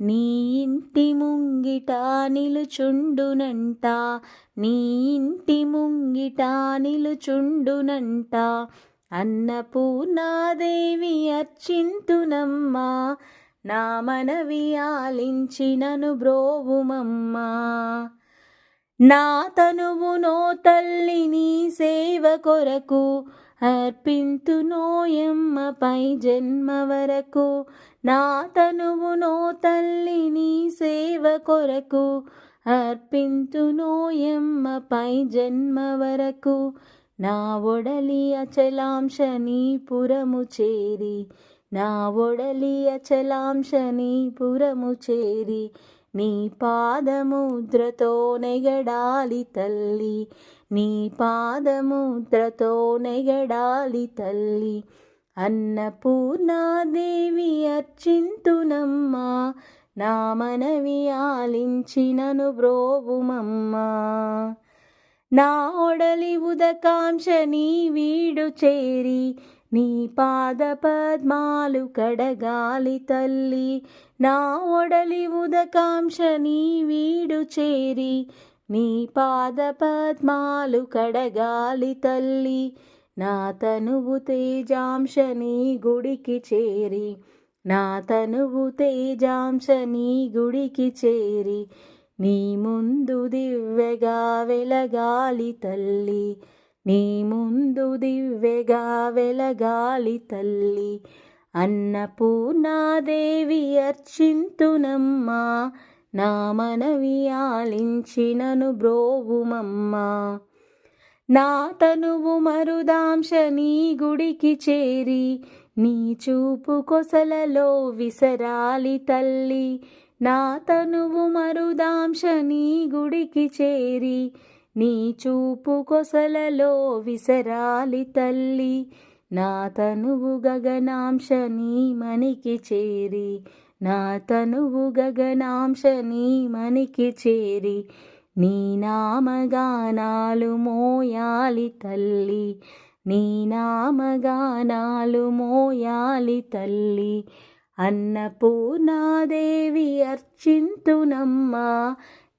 నీ ఇంటి ముంగిట నిలుచుండునంట. నీ ఇంటి ముంగిట నిలుచుండునంట. అన్నపూర్ణాదేవి అర్చింతునమ్మా. నా మనవి ఆలించినను బ్రోవుమమ్మా. నా తనువునో తల్లి నీ సేవ కొరకు అర్పింతు నోయమ్మ పై జన్మ వరకు. నా తనువునో తల్లి నీ సేవ కొరకు అర్పింతు నోయమ్మ పై జన్మ వరకు. నా ఒడలి అచలాంశ నీ పురము చేరి. నా ఒడలి అచలాంశ నీ పురము చేరి. నీ పాదముద్రతో నెగడాలి తల్లి. నీ పాదముద్రతో నెగడాలి తల్లి. అన్నపూర్ణాదేవి అర్చింతునమ్మా. నా మనవి ఆలించినను బ్రోవుమమ్మా. నా ఒడలి ఉదకాంక్ష నీ వీడు చేరి. నీ పాద పద్మాలు కడగాలి తల్లి నా ఒడలి ఉదకాంక్ష నీ వీడు చేరి నీ పాద పద్మాలు కడగాలి తల్లి నా తనువు తేజాంశ నీ గుడికి చేరి నా తనువు తేజాంశ నీ గుడికి చేరి నీ ముందు దివ్యగా వెలగాలి తల్లి నీ ముందు దివ్యగా వెలగాలి తల్లి. అన్నపూర్ణాదేవి అర్చింతునమ్మా. నా మనవి ఆలించినను బ్రోవుమమ్మా. నా తనువు మరుదాంశ నీ గుడికి చేరి. నీ చూపు కొసలలో విసరాలి తల్లి. నా తనువు మరుదాంశ నీ గుడికి చేరి. నీ చూపు కొసలలో విసరాలి తల్లి. నా తనువు గగనాంశ నీ మనికి చేరి. నా తనువు గగనాంశ నీ మనికి చేరి. నీ నామగానాలు మోయాలి తల్లి. నీ నామగానాలు మోయాలి తల్లి. అన్నపూర్ణాదేవి అర్చింతునమ్మా.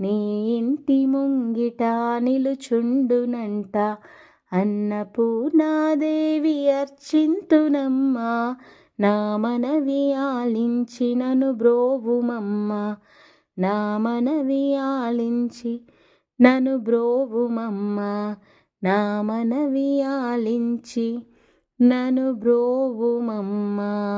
నీ ఇంటి ముంగిట నిలుచుండునంట. అన్నపూర్ణాదేవి అర్చింతునమ్మా నా మనవి ఆలించినను బ్రోవుమమ్మ. నా మనవి ఆలించి నను బ్రోవుమమ్మ. నా మనవి ఆలించి నను బ్రోవుమమ్మా.